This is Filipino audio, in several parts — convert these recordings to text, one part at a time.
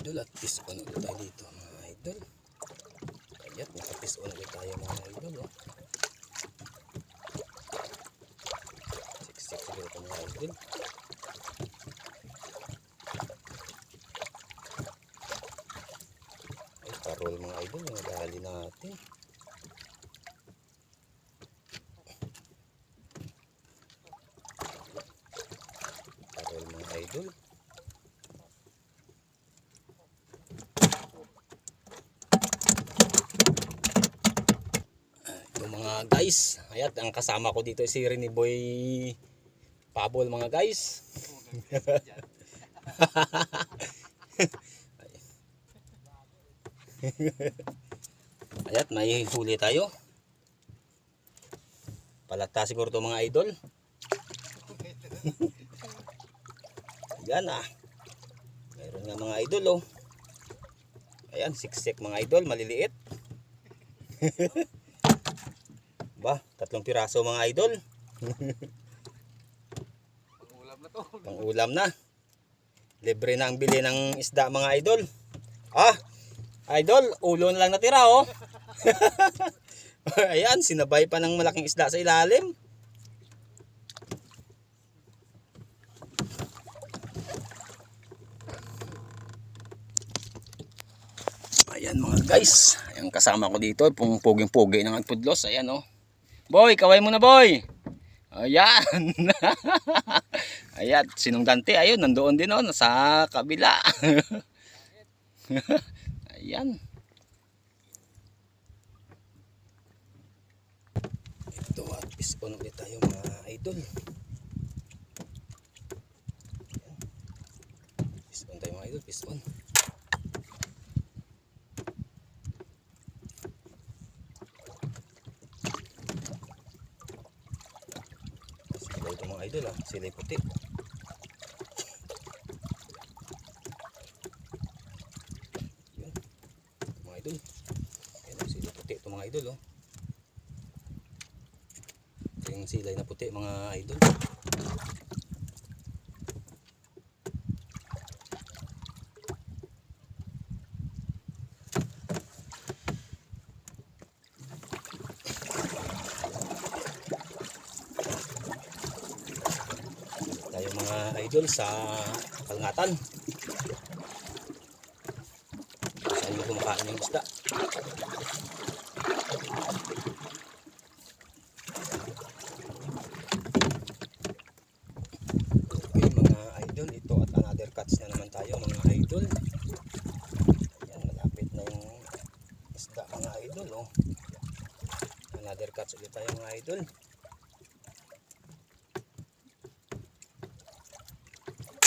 idol at fish on ulit tayo dito mga idol. Ayan, naka-fish on ulit tayo mga idol. Oh. Siksik siguro mga idol. Ay, parol mga idol, yung dali natin. Parol mga idol. Mga guys, ayat ang kasama ko dito si Rene Boy Pabol mga guys. ayat may huli tayo. Palata siguro to mga idol. Ayan ah. Mayroon nga mga idol oh. Ayan, siksik mga idol, maliliit. Ba, tatlong piraso mga idol. Ulam na to. Pang ulam na. Libre na ang bili ng isda mga idol. Ah, idol, ulo na lang natira oh. Ayan, sinabay pa ng malaking isda sa ilalim. Ayan mga guys, ayan kasama ko dito, pong puging-pugi ng agpudlos, ayan oh. Boy, kaway mo na boy. Ayan. ayan, sinong Dante, ayun, nandoon din oh, nasa kabila. ayan. Ito at pispon ulit tayo mga idol. Ayan. Pispon tayo mga idol, pispon. Sila ito mga idol ah, sila puti. Yun, mga idol. Ayan, sila puti ito mga idol oh. Ito yung silay na puti mga idol. tayo mga idol sa kalngatan saan yung kumakain ng isda. Okay mga idol ito at another cuts na naman tayo mga idol. Ayan malapit na yung isda mga idol oh. another cuts ulit tayo mga idol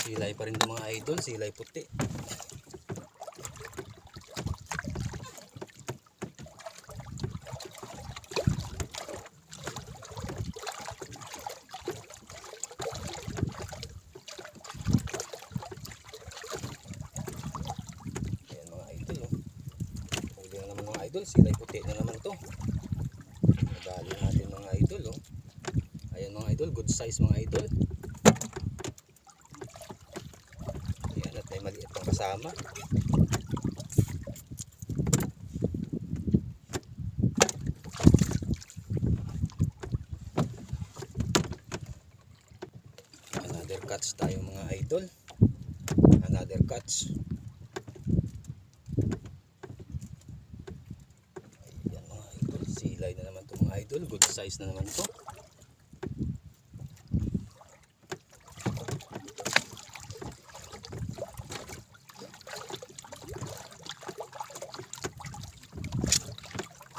Silay pa rin ng mga idol, silay puti. Ayan mga idol. Oh. Huli na naman mga idol, silay puti na naman to. Nadali natin mga idol. Oh. Ayan mga idol, good size mga idol. Ayan at may maliit pang kasama. Another catch tayo mga idol. Another catch. Ayan mga idol. Silay na naman to mga idol. Good size na naman to.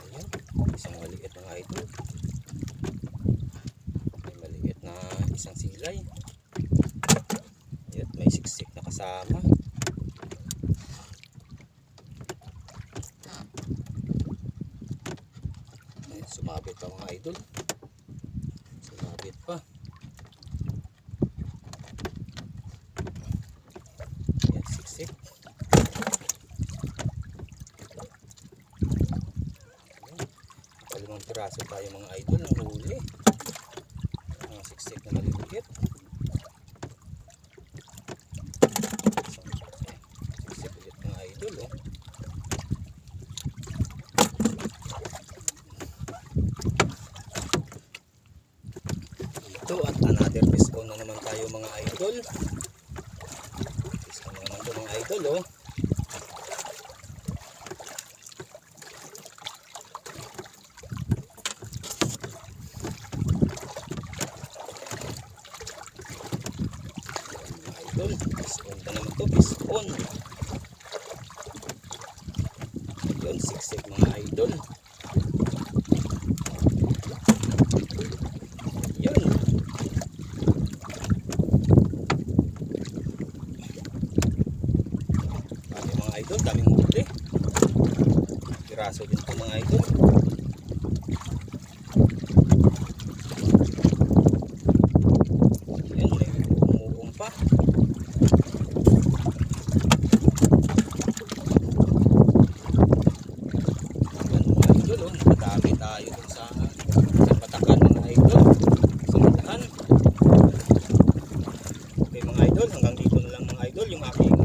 Ayan, isang maliit mga idol. May maliit na silay. Ayan, may siksik na kasama. Ayan, sumabit pa mga idol. Sumabit pa. Ayan, siksik. Kalimang piraso tayo mga idol ng huli. Siksik na maliliit. Siksik ulit mga idol oh. Ito at another fish on na naman tayo mga idol. On na naman to mga idol oh. Idol, naman to, fish on. Yun, siksik mga idol. Yun. Dami mga idol, daming huli. Piraso din to mga idol. Yan, may umuong pa. Yan mga idol, oh, nakadami tayo dun sa, sa patakan mga idol. Sa matahan. Okay mga idol, hanggang dito na lang mga idol yung aking